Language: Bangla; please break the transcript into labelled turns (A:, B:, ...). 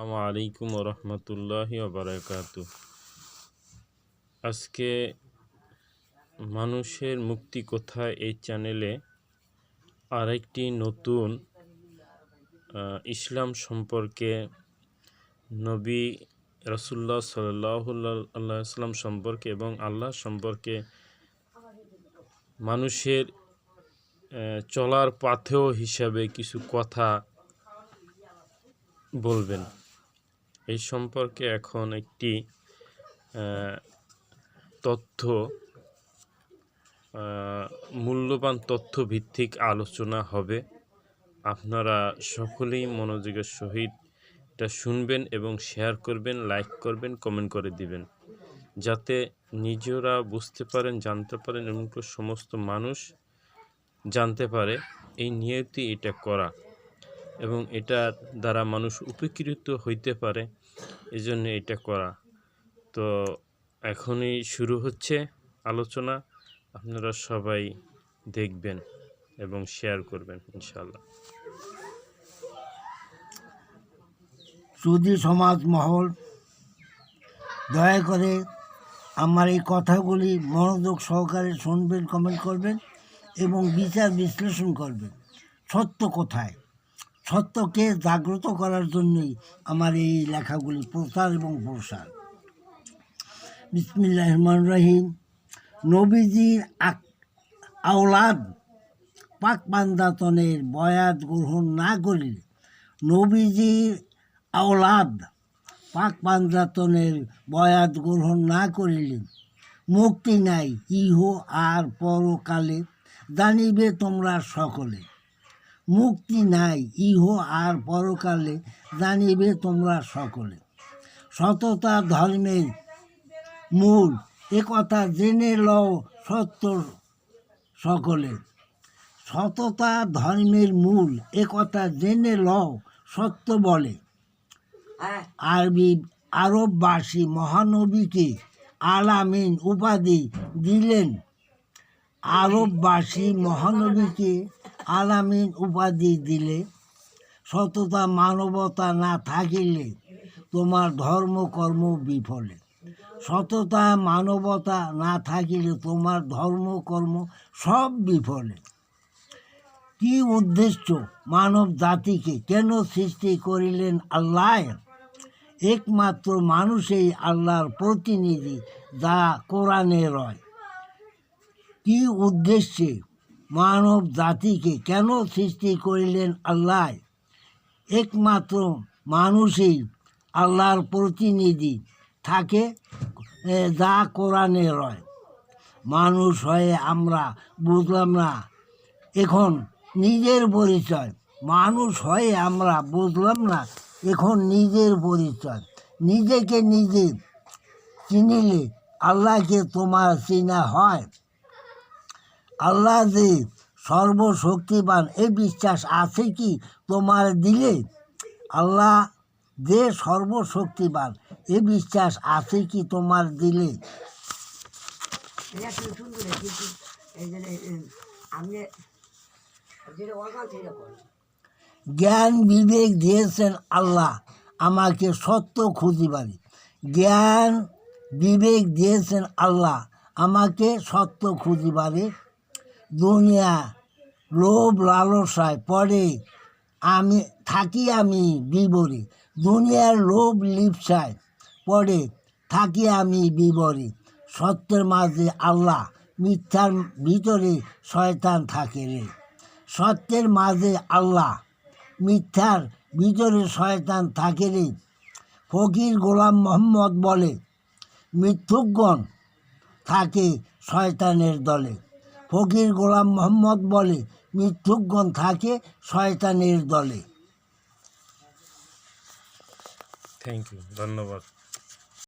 A: আসসালামু আলাইকুম রহমতুল্লাহি বারাকাত আজকে মানুষের মুক্তি কোথায় এই চ্যানেলে আরেকটি নতুন ইসলাম সম্পর্কে নবী রসুল্লাহ সাল্লাহ সাল্লাম সম্পর্কে এবং আল্লাহ সম্পর্কে মানুষের চলার পাথেও হিসাবে কিছু কথা বলবেন। এই সম্পর্কে এখন একটি তথ্য মূল্যবান তথ্য ভিত্তিক আলোচনা হবে। আপনারা সকলেই মনোযোগের সহিত এটা শুনবেন এবং শেয়ার করবেন, লাইক করবেন, কমেন্ট করে দিবেন। যাতে নিজেরা বুঝতে পারেন, জানতে পারেন এবং সমস্ত মানুষ জানতে পারে, এই নিয়তি এটা করা। এবং এটা দ্বারা মানুষ উপকৃত হইতে পারে, এজন্য এটা করা। তো এখনই শুরু হচ্ছে আলোচনা, আপনারা সবাই দেখবেন এবং শেয়ার করবেন ইনশাল্লাহ
B: সুদী সমাজ মহল, দয়া করে আমার এই কথাগুলি মনোযোগ সহকারে শুনবেন কমেন্ট করবেন এবং বিচার বিশ্লেষণ করবেন। সত্য কোথায়? সত্যকে জাগ্রত করার জন্যই আমার এই লেখাগুলি প্রচার এবং প্রসার। বিসমিল্লাহ রহমান রহিম। নবীজির আওলাদ পাক পান্দাতনের বয়াত গ্রহণ না করিলে নবীজির আওলাদ পাক পাঞ্জাতনের বয়াত গ্রহণ না করিলে মুক্তি নাই। ইহ আর পরকালে জানিবে তোমরা সকলে। মুক্তি নাই, ইহ আর পরকালে জানিবে তোমরা সকলে। সততা ধর্মের মূল একথা জেনে লও সত্য সকলে। সততা ধর্মের মূল একথা জেনে লও সত্য বলে। আরবি, আরববাসী মহানবীকে আলামিন উপাধি দিলেন। আরববাসী মহানবীকে আলামিন উপাধি দিলে, সততা, মানবতা না থাকিলে তোমার ধর্ম, কর্ম বিফলে। সততা, মানবতা না থাকিলে তোমার ধর্ম, কর্ম সব বিফলে। কি উদ্দেশ্য মানব জাতিকে কেন সৃষ্টি করিলেন আল্লাহ? একমাত্র মানুষই আল্লাহর প্রতিনিধি, যা কোরআনে রয়। কি উদ্দেশ্যে মানব জাতিকে কেন সৃষ্টি করিলেন আল্লাহ? একমাত্র মানুষই আল্লাহর প্রতিনিধি থাকে যা কোরআনে রয়। মানুষ হয়ে আমরা বুঝলাম না। এখন নিজের পরিচয়। মানুষ হয়ে আমরা বুঝলাম না। এখন নিজের পরিচয়। নিজেকে নিজে চিনিলে আল্লাহকে তোমার চিনা হয়। আল্লাহ যে সর্বশক্তিবান এই বিশ্বাস আছে কি তোমার দিলে? আল্লাহ যে সর্বশক্তিবান এ বিশ্বাস আছে কি তোমার দিলে? জ্ঞান বিবেক দিয়েছেন আল্লাহ আমাকে সত্য খুঁজিবারে জ্ঞান বিবেক দিয়েছেন আল্লাহ আমাকে সত্য খুঁজিবারে দুনিয়া, লোভ, লালসায় পড়ে, আমি, থাকি আমি বিবরে দুনিয়ার লোভ, লিপসায় পড়ে, থাকি আমি বিবরে সত্যের মাঝে আল্লাহ, মিথ্যার ভিতরে শয়তান থাকে রে। সত্যের মাঝে আল্লাহ, মিথ্যার ভিতরে শয়তান থাকে রে। ফকির গোলাম মোহাম্মদ বলে, মিথ্যুকগণ থাকে শয়তানের দলে। ফকির গোলাম মোহাম্মদ বলে মিথ্যুকগণ থাকে শয়তানের দলে।
A: থ্যাংক ইউ ধন্যবাদ।